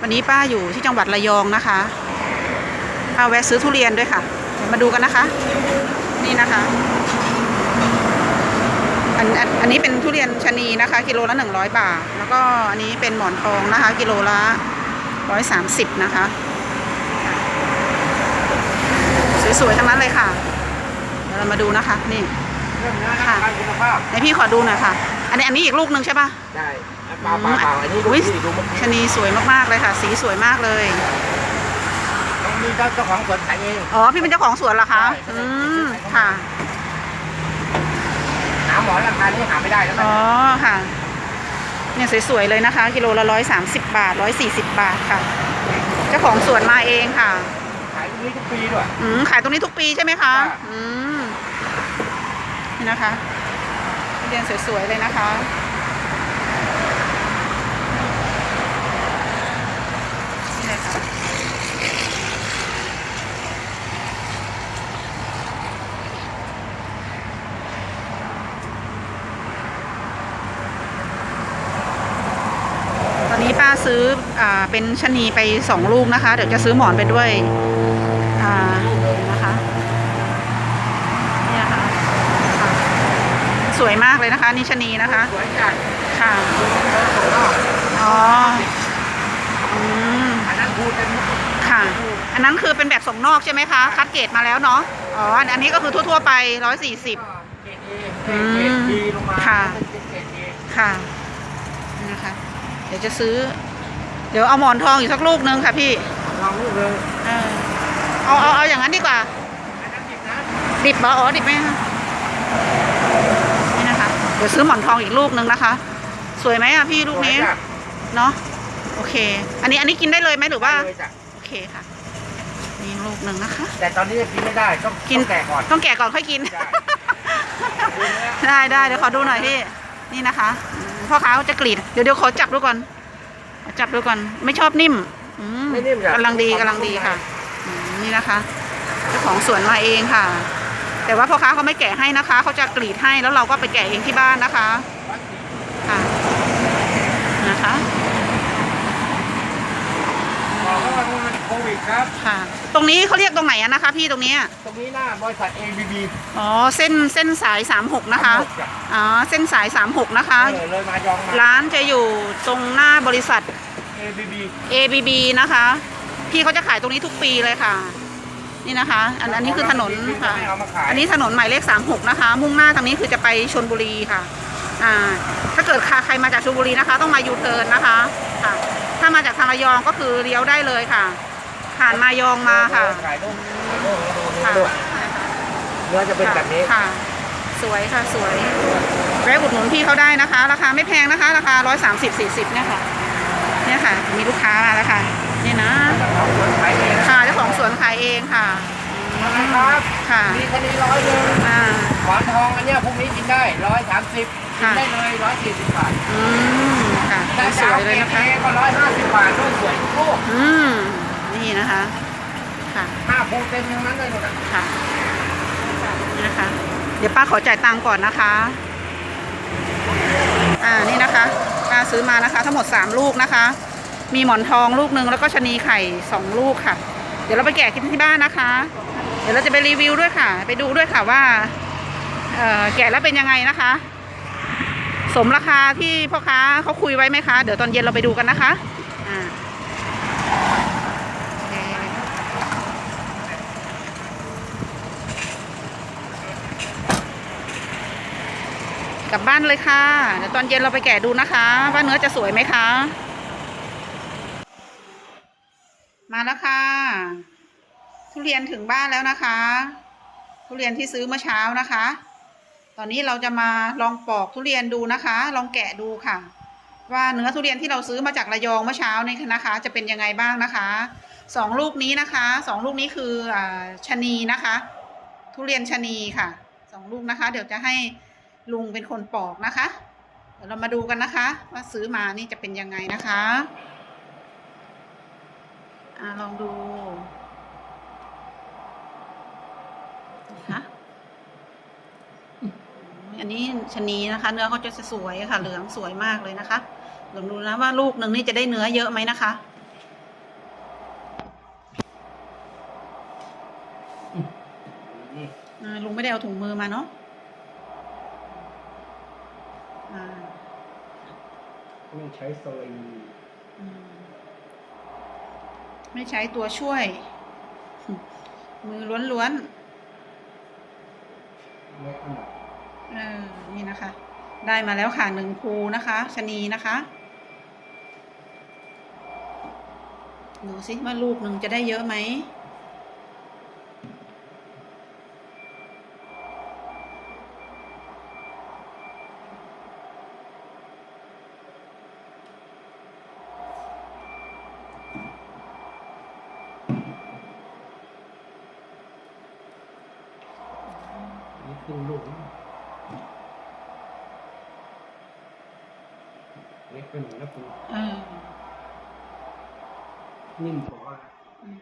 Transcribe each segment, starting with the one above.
วันนี้ป้าอยู่ที่จังหวัดระยองนะคะป้าแวะซื้อทุเรียนด้วยค่ะเดี๋ยวมาดูกันนะคะ นี่นะคะอันอันอันนี้เป็นทุเรียนชะนีนะคะ กิโลละหนึ่งร้อยบาท แล้วก็อันนี้เป็นหมอนทองนะคะ กิโลละร้อยสามสิบนะคะ สวยๆทั้งนั้นเลยค่ะเดี๋ยวเรามาดูนะคะนี่ เรื่องเนื้อค่ะ การคุณภาพให้พี่ขอดูหน่อยค่ะ อันนี้อันนี้อีกลูกหนึ่งใช่ปะ ได้เปล่าเปล่าเปล่าอันนี้ดูอุ๊ยที่ดูเมื่อกี้ชะนีสวยมากๆเลยค่ะ สีสวยมากเลย ต้องมีเจ้าของสวนขายเอง อ๋อ พี่เป็นเจ้าของสวนเหรอคะ ใช่ อืม ค่ะ หาหมอราคานี้หาไม่ได้แล้วนะอ๋อ ค่ะ เนี่ยสวยๆเลยนะคะ กิโลละร้อยสามสิบบาทร้อยสี่สิบบาทค่ะ เจ้าของสวนมาเองค่ะ ขายตรงนี้ทุกปีด้วย อืม ขายตรงนี้ทุกปีใช่ไหมคะค่ะอืม นี่นะคะทุเรียนสวยๆเลยนะคะ นี่เลยค่ะ ตอนนี้ป้า ซื้ออเป็นชะนีไปสองลูกนะคะ เดี๋ยวจะซื้อหมอนไปด้วยอ่านะคะเนี่ยค่ะคะสวยมากเลยนะคะ นี่ชะนีนะคะสวยจัดค่ะอ๋ออืมอันนั้นพูดเป็นค่ะ อันนั้นคือเป็นแบบส่งนอกใช่ไหมคะ คัดเกรดมาแล้วเนาะอ๋ออันนี้ก็คือทั่วๆไปร้อยสี่สิบค่ะค่ะนะคะ เดี๋ยวจะซื้อ เดี๋ยวเอาหมอนทองอีกสักลูกนึงค่ะพี่ลองลูกเลยเออเอาเอาเอาอย่างนั้นดีกว่าอันนั้นดิบนะดิบเหรออ๋อดิบไหมคะนี่นะคะ เดี๋ยวซื้อหมอนทองอีกลูกนึงนะคะ สวยไหมอะพี่ลูกนี้สวยจ้ะเนาะโอเค อันนี้อันนี้กินได้เลยไหมหรือว่าได้เลยจ้ะโอเคค่ะนี่ลูกหนึ่งนะคะ แต่ตอนนี้กินไม่ได้ต้องกินต้องแก่ก่อนต้องแกะก่อนค่อยกินใช่ได้ได้เดี๋ยวขอดูหน่อยพี่นี่นะคะอืมพ่อค้าเขาจะกรีดเดี๋ยวเดี๋ยวขอจับดูก่อนขอ จับดูก่อน ไม่ชอบนิ่มอืมไม่นิ่มจ้ะกำลังดีกำลังดีค่ะอืมนี่นะคะเจ้าของสวนมาเองค่ะ แต่ว่าพ่อค้าเขาไม่แกะให้นะคะเขาจะกรีดให้แล้วเราก็ไปแกะเองที่บ้านนะคะค่ะนะคะ บอกว่ามันโค วิดครับ ค่ะ ตรงนี้เขาเรียกตรงไหนอะนะคะ พี่ตรงเนี้ยตรงนี้หน้าบริษัท ABB อ๋อเส้นเส้นสายสามหกนะคะจ้ะ อ๋อเส้นสายสามหกนะคะ เออเลยมายองมา ร้านจะอยู่ตรงหน้าบริษัท ABB ABB นะคะ พี่เขาจะขายตรงนี้ทุกปีเลยค่ะ นี่นะคะ อันอันนี้คือถนนค่ะไม่เอามาขายอันนี้ถนนหมายเลข 36 นะคะ มุ่งหน้าทางนี้คือจะไปชนบุรีค่ะ อ่า ถ้าเกิดใครมาจากชลบุรีนะคะ ต้องมายูเทิร์นนะคะ ค่ะ ถ้ามาจากทางระยองก็คือเลี้ยวได้เลยค่ะ ผ่านมายองมาค่ะขายลูกค่ะ เนื้อจะเป็นแบบนี้ ค่ะ สวยค่ะสวยแวะอุดหนุนพี่เขาได้นะคะ ราคาไม่แพงนะคะ ราคา130 40เนี่ยค่ะ เนี่ยค่ะ มีลูกค้ามาแล้วค่ะนี่นะ ขายเองค่ะเจ้าของสวนขายเองค่ะนะครับค่ะมีแค่นี้ร้อยหนึ่งอ่า หวานทองอันเนี้ยพรุ่งนี้กินได้ร้อยสามสิบกินค่ะ ได้เลยร้อยสี่สิบบาทอืมค่ะ ถ้าสจะวเอายๆเกเลรยดนะคะ เอก็ร้อยห้าสิบบาทด้วยสวยทุกลูกอืม นี่นะคะค่ะห้าภูเต็มทั้งนั้นเลยหมดอะค่ะนี่นะคะ เดี๋ยวป้าขอจ่ายตังค์ก่อนนะคะ อ่านี่นะคะป้าซื้อมานะคะ ทั้งหมดสามลูกนะคะ มีหมอนทองลูกหนึ่งแล้วก็ชะนีไข่สองลูกค่ะ เดี๋ยวเราไปแกะกินที่บ้านนะคะ เดี๋ยวเราจะไปรีวิวด้วยค่ะ ไปดูด้วยค่ะว่าเอ่อแกะแล้วเป็นยังไงนะคะ สมราคาที่พ่อค้าเขาคุยไว้ไหมคะ เดี๋ยวตอนเย็นเราไปดูกันนะคะ อ่าโอเค กลับบ้านเลยค่ะ เดี๋ยวตอนเย็นเราไปแกะดูนะคะ ว่าเนื้อจะสวยไหมคะ มาแล้วค่ะ ทุเรียนถึงบ้านแล้วนะคะ ทุเรียนที่ซื้อเมื่อเช้านะคะ ตอนนี้เราจะมาลองปอกทุเรียนดูนะคะ ลองแกะดูค่ะ ว่าเนื้อทุเรียนที่เราซื้อมาจากระยองเมื่อเช้านี่นะคะ จะเป็นยังไงบ้างนะคะสองลูกนี้นะคะสองลูกนี้คืออ่าชะนีนะคะ ทุเรียนชะนีค่ะสองลูกนะคะ เดี๋ยวจะให้ ลุงเป็นคนปอกนะคะเดี๋ยวเรามาดูกันนะคะ ว่าซื้อมานี่จะเป็นยังไงนะคะอ่ลองดูนะคะอันนี้ชนีนะคะ เนื้อเขาจะสวยค่ะ เหลืองสวยมากเลยนะคะลองดูนะว่าลูกหนึ่งนี่จะได้เนื้อเยอะไหมนะคะลุงไม่ได้เอาถุงมือมาเนาะ ต้องใช้สลิงอืมไม่ใช้ตัวช่วย มือล้วนเล็กขนาดๆเออนี่นะคะ ได้มาแล้วค่ะหนึ่งภูนะคะชะนีนะคะดูสิว่าลูกหนึ่งจะได้เยอะไหม นี่ครึ่งลูกนะเล็กไปหน่อยนะคุณ เออ นิ่มกว่าอืม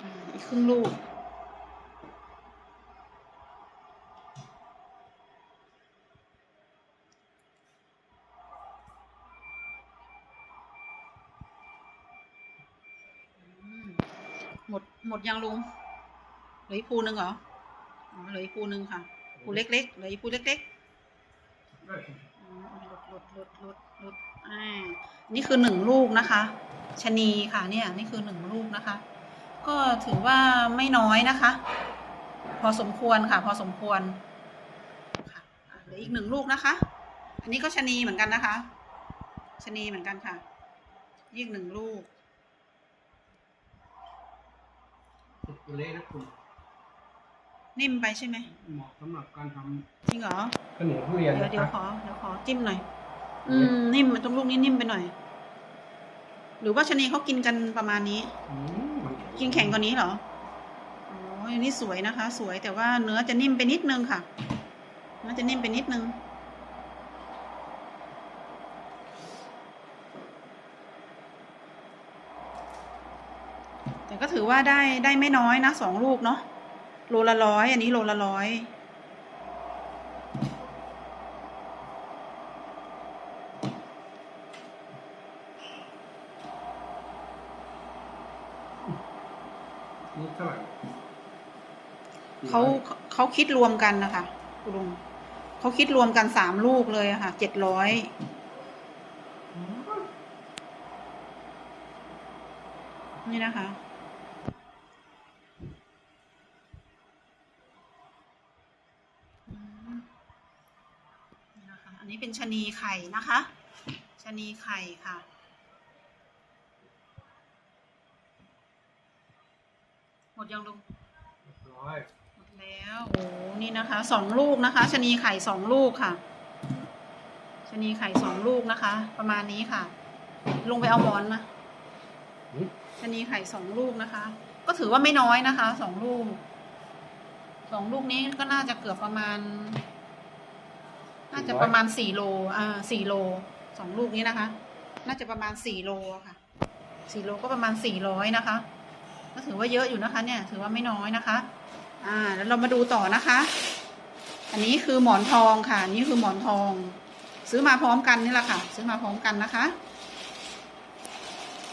อืมอีกครึ่งลูก หมดหมดยังลุงเหลืออีกภูหนึ่งเหรอ อ๋อเหลืออีกภูหนึ่งค่ะภูเล็กๆเหลืออีกภูเล็กๆ อ๋อลดลดลดลดลดอ่านี่คือหนึ่งลูกนะคะชะนีค่ะเนี่ยนี่คือหนึ่งลูกนะคะ ก็ถือว่าไม่น้อยนะคะ พอสมควรค่ะ พอสมควรค่ะอะเหลืออีกหนึ่งลูกนะคะ อันนี้ก็ชะนีเหมือนกันนะคะชะนีเหมือนกันค่ะอีกหนึ่งลูกสุดตัวเล็กนะคุณนิ่มไปใช่ไหมเหมาะสำหรับการทจริงเหรอำข้าวเหนียวทุเรียนเดี๋ยวนะเดี๋ยวคขรับอเดี๋ยวขอจิ้มหน่อย อืมนิ่มตรงลูกนี้นิ่มไปหน่อย หรือว่าชะนีเขากินกันประมาณนี้อืมมันกินแข็งกว่านี้เหรออ๋ออันนี้สวยนะคะ สวยแต่ว่าเนื้อจะนิ่มไปนิดนึงค่ะเนื้อจะนิ่มไปนิดนึงแต่ก็ถือว่าได้ได้ไม่น้อยนะสองลูกเนาะโลละร้อยอันนี้โลละร้อย นี่เท่าไหร่ เขาเขาคิดรวมกันนะคะคุณลุงเขาคิดรวมกันสามลูกเลยอะค่ะเจ็ดร้อยนี่นะคะอืมนี่นะคะอันนี้เป็นชะนีไข่นะคะชะนีไข่ค่ะ หมดยังลุงเรียบร้อย หมดแล้วโอ้โห นี่นะคะสองลูกนะคะชะนีไข่สองลูกค่ะชะนีไข่สองลูกนะคะ ประมาณนี้ค่ะ ลงไปเอาหมอนมาอืมชะนีไข่สองลูกนะคะ ก็ถือว่าไม่น้อยนะคะสองลูกสองลูกนี้ก็น่าจะเกือบประมาณ น่าจะประมาณสี่โลอ่าสี่โลสองลูกนี้นะคะ น่าจะประมาณสี่โลอะค่ะสี่โลก็ประมาณสี่ร้อยนะคะ ก็ถือว่าเยอะอยู่นะคะ เนี่ย ถือว่าไม่น้อยนะคะ อ่า แล้วเรามาดูต่อนะคะ อันนี้คือหมอนทองค่ะ นี่คือหมอนทอง ซื้อมาพร้อมกันนี่แหละค่ะ ซื้อมาพร้อมกันนะคะ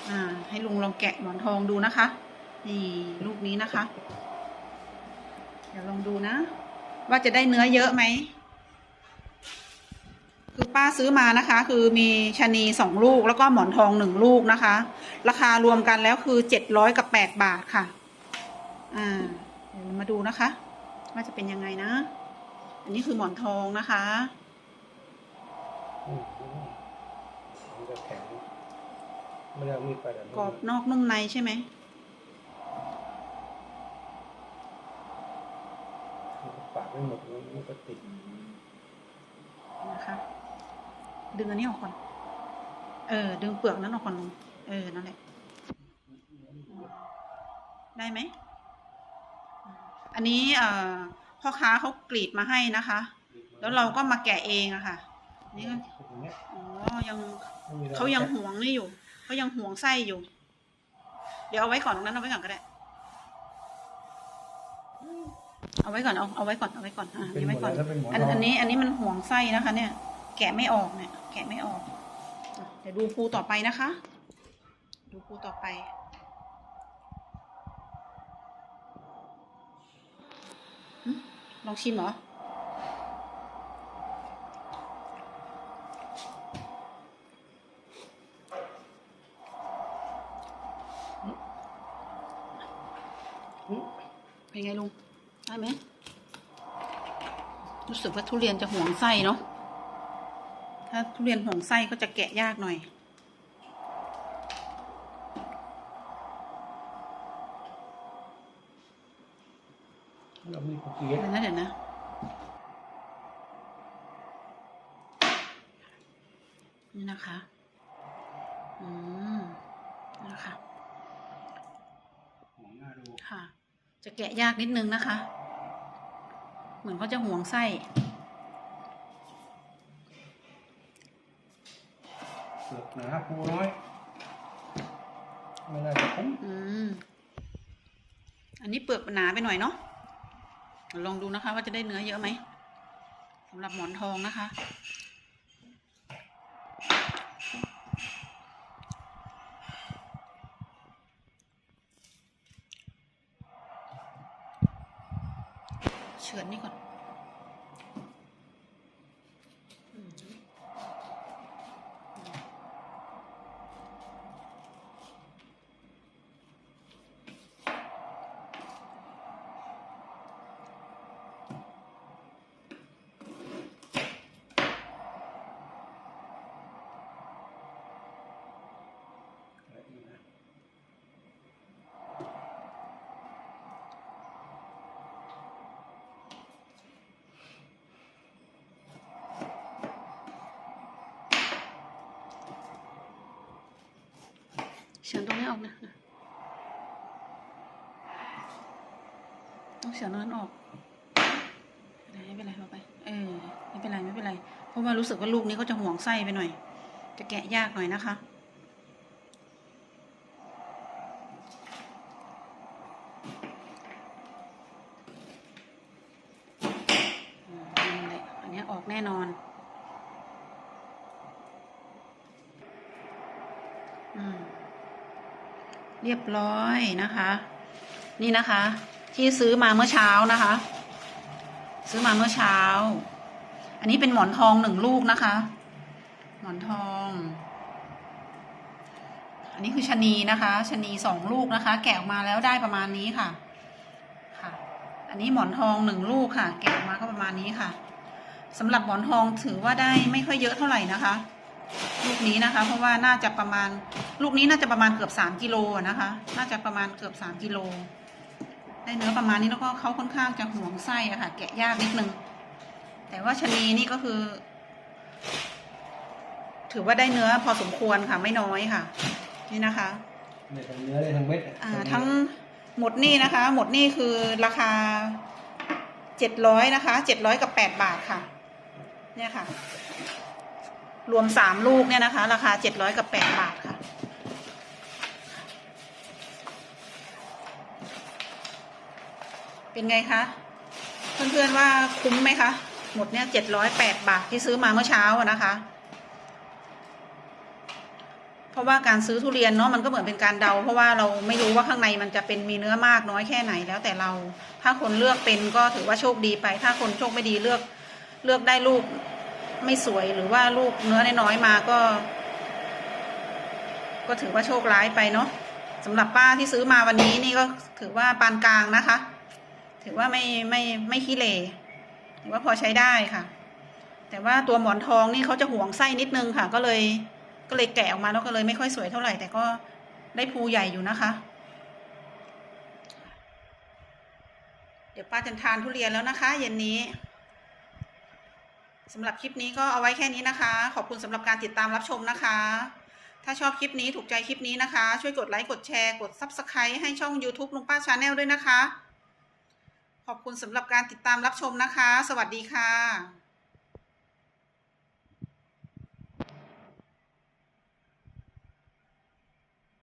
อ่า ให้ลุงลองแกะหมอนทองดูนะคะ นี่ลูกนี้นะคะ เดี๋ยวลองดูนะ ว่าจะได้เนื้อเยอะไหม คือป้าซื้อมานะคะ คือมีชะนีสองลูกแล้วก็หมอนทองหนึ่งลูกนะคะ ราคารวมกันแล้วคือเจ็ดร้อยกับแปดบาทค่ะ อ่า มาดูนะคะ ว่าจะเป็นยังไงนะ อันนี้คือหมอนทองนะคะอืมมันจะแข็งไม่ได้เอามีดไปแต่กรอบนอกนุ่มในใช่ไหมปากไม่หมดมันก็ติดอืมนะคะ ดึงอันนี้ออกก่อน เออ ดึงเปลือกนั้นออกก่อนลุงเออ นั่นแหละ ได้ไหม อันนี้เอ่อพ่อค้าเขากรีดมาให้นะคะ แล้วเราก็มาแกะเองอะค่ะนี่ก็อย่างเงี้ยอ๋อยังไม่มีอะไรเขายังห่วงนี่อยู่เขายังห่วงไส้อยู่ เดี๋ยวเอาไว้ก่อนตรงนั้นเอาไว้ก่อนก็ได้ เอาไว้ก่อนเอาเอาไว้ก่อนเอาไว้ก่อนอ่าเป็นนี่หมไว้ดก่อนแล้วเป็นหมอนอันทองอันนี้ อันนี้มันห่วงไส้นะคะ เนี่ย แกะไม่ออกเนี่ย แกะไม่ออกอะเดี๋ยวดูภูต่อไปนะคะ ดูภูต่อไป ลองชิมเหรออืมเป็นไงลุง ได้ไหม รู้สึกว่าทุเรียนจะห่วงไส้เนาะ ถ้าทุเรียนห่วงไส้ก็จะแกะยากหน่อย เรา มีกุกกี้เดี๋ยวนะเดี๋ยวนะนี่นะคะ อืมนี่นะคะหอมหน้าดูค่ะ จะแกะยากนิดนึงนะคะ เหมือนเขาจะห่วงไส้ เปลือกหนาปูน้อย ไม่น่าจะคุ้ม อืม อันนี้เปลือกหนาไปหน่อยเนาะ ลองดูนะคะว่าจะได้เนื้อเยอะไหมสำหรับหมอนทองนะคะ เฉือนนี่ก่อนอืม อะไรอีกนะ เฉือนตรงนี้ออกนะต้องเฉือนตรงนั้นออกไม่เป็นไรไม่เป็นไรเอาไปเออไม่เป็นไรไม่เป็นไร เพราะว่ารู้สึกว่าลูกนี้เขาจะห่วงไส้ไปหน่อย จะแกะยากหน่อยนะคะอันนี้ออกแน่นอน อืม เรียบร้อยนะคะ นี่นะคะ ที่ซื้อมาเมื่อเช้านะคะ ซื้อมาเมื่อเช้า อันนี้เป็นหมอนทองหนึ่งลูกนะคะ หมอนทอง อันนี้คือชะนีนะคะชะนีสองลูกนะคะ แกะออกมาแล้วได้ประมาณนี้ค่ะ ค่ะ อันนี้หมอนทองหนึ่งลูกค่ะ แกะออกมาก็ประมาณนี้ค่ะสำหรับหมอนทองถือว่าได้ไม่ค่อยเยอะเท่าไหร่นะคะ ลูกนี้นะคะ เพราะว่าน่าจะประมาณลูกนี้น่าจะประมาณเกือบสามกิโลอะนะคะ น่าจะประมาณเกือบสามกิโลได้เนื้อประมาณนี้แล้วก็เขาค่อนข้างจะห่วงไส้อะค่ะ แกะยากนิดนึง แต่ว่าชะนีนี่ก็คือ ถือว่าได้เนื้อพอสมควรค่ะไม่น้อยค่ะ นี่นะคะได้ทั้งเนื้อได้ทั้งเม็ดอ่าทั้งหมดนี่นะคะ หมดนี่คือราคาเจ็ดร้อยนะคะเจ็ดร้อยกับแปดบาทค่ะ เนี่ยค่ะ รวมสามลูกเนี่ยนะคะ ราคาเจ็ดร้อยกับแปดบาทค่ะ เป็นไงคะ เพื่อนๆว่าคุ้มไหมคะ หมดเนี่ยเจ็ดร้อยแปดบาทที่ซื้อมาเมื่อเช้าอะนะคะ เพราะว่าการซื้อทุเรียนเนาะมันก็เหมือนเป็นการเดา เพราะว่าเราไม่รู้ว่าข้างในมันจะเป็นมีเนื้อมากน้อยแค่ไหนแล้วแต่เรา ถ้าคนเลือกเป็นก็ถือว่าโชคดีไป ถ้าคนโชคไม่ดีเลือกเลือกได้ลูก ไม่สวยหรือว่าลูกเนื้อน้อยๆมาก็ ก็ถือว่าโชคร้ายไปเนาะสำหรับป้าที่ซื้อมาวันนี้นี่ก็ถือว่าปานกลางนะคะ ถือว่าไม่ไม่ไม่ขี้เหร่ถือว่าพอใช้ได้ค่ะ แต่ว่าตัวหมอนทองนี่เขาจะห่วงไส้นิดนึงค่ะ ก็เลยก็เลยแกะออกมาแล้วก็เลยไม่ค่อยสวยเท่าไหร่ แต่ก็ได้ภูใหญ่อยู่นะคะ เดี๋ยวป้าจะทานทุเรียนแล้วนะคะ เย็นนี้ สำหรับคลิปนี้ก็เอาไว้แค่นี้นะคะ ขอบคุณสำหรับการติดตามรับชมนะคะ ถ้าชอบคลิปนี้ถูกใจคลิปนี้นะคะ ช่วยกดไลค์กดแชร์กด Subscribe ให้ช่อง YouTube ลุงป้าชาแนลด้วยนะคะ ขอบคุณสำหรับการติดตามรับชมนะคะ สวัสดีค่ะ